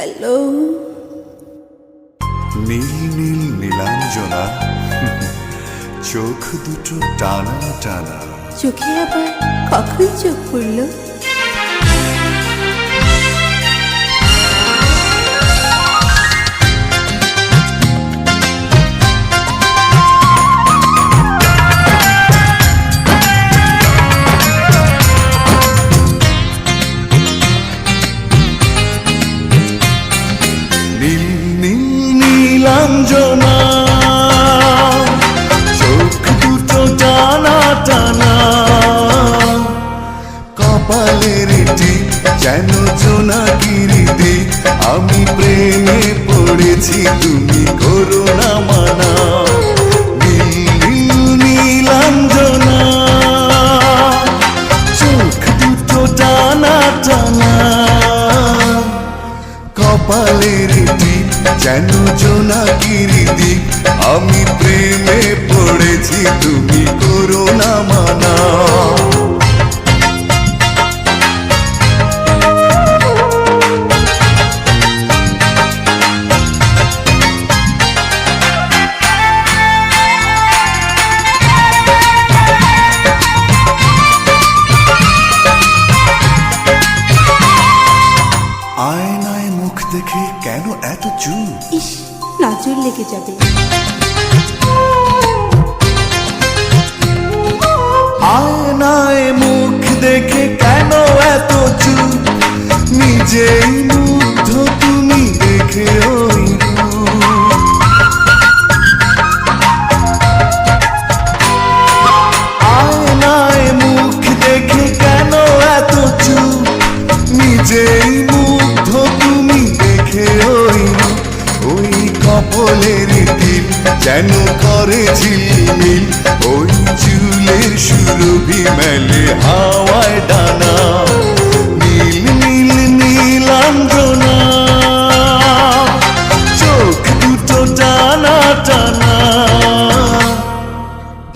Hello. নীল নীল নীলাঞ্জনা। চোখ দুটো টানা টানা। চোখে আবার কখন চোখ পড়ল? নীলাঞ্জনা চোখ দুটো টানা টানা। কপালের টিপ আমি পড়েছি, তুমি করো না নীল নীল নীলাঞ্জনা চোখ দুটো টানা টানা। কপালের যেন জোনাকির দিক। আমি প্রেমে পড়েছি তুমি করো চুপ ইস নজর লেগে যাবে। আয়নায় মুখ দেখে কেন এত চুপ? কপলের টিপ যেন করে ঝিলমিল। ওই চুলের সুরভি মেলে হাওয়ায় ডানা। নীল নীল, নীলাঞ্জনা। চোখ দুটো টানা টানা।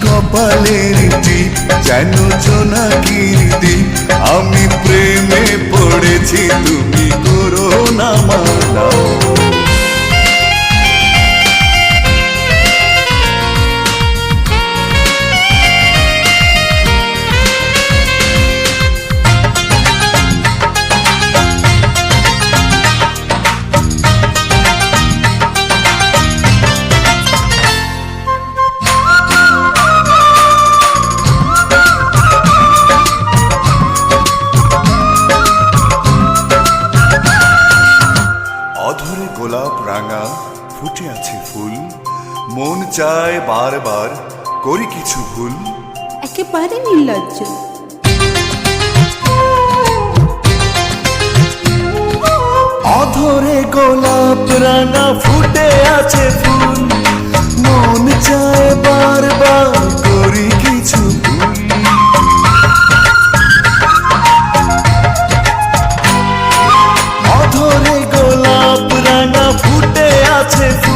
কপালের টিপ যেন জোনাকির দ্বীপ আমি প্রেমে পড়েছি, তুমি করো না মানা মন চায় বারবার করি কিছু ভুল। একেবারে নির্লজ্জ। অধরে গোলাপ রাঙা ফুটে আছে ফুল। মন চায় বারবার করি কিছু ভুল। অধরে গোলাপ রানা ফুটে আছে ফুল।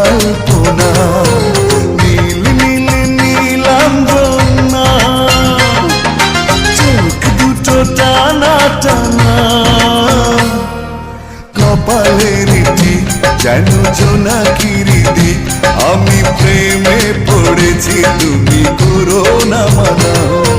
আলপনা নীল নীল নীলাঞ্জনা চোখ দুটো টানা টানা। কপালের যেন জোনাকির দ্বীপ আমি প্রেমে পড়েছি, তুমি করো না মানা।